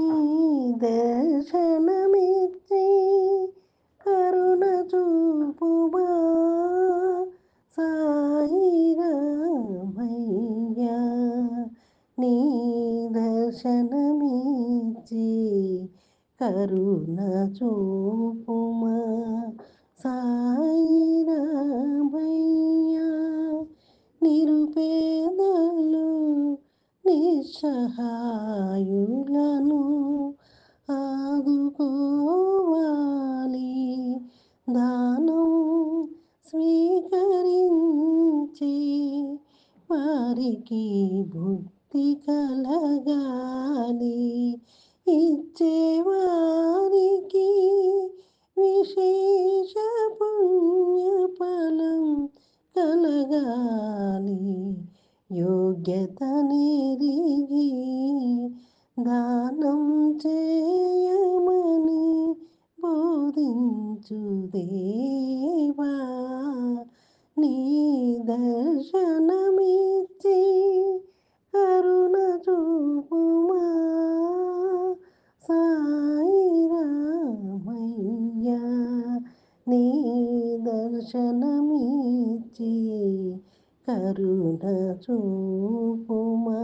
నీ దర్శనమిచ్చి కరుణ చూపుమా సాయిరామయ్యా. నీ దర్శనమిచ్చి కరుణ చూపుమా సాయి రామయ్య నిరుపేదలు నిస్సహాయులను ఆదుకోవాలి. దానం స్వీకరించి వారికి భుక్తి కలగాలి. ఇచ్చేవారికి విశేష పుణ్యఫలం కలగాలి. యోగ్యతనెరిగి దానం చేయమని బోధించు దేవా. నీ దర్శనమిచ్చి కరుణ చూపుమా. సాయిరామయ్యా నీ దర్శనమిచ్చి కరుణ చూపుమా.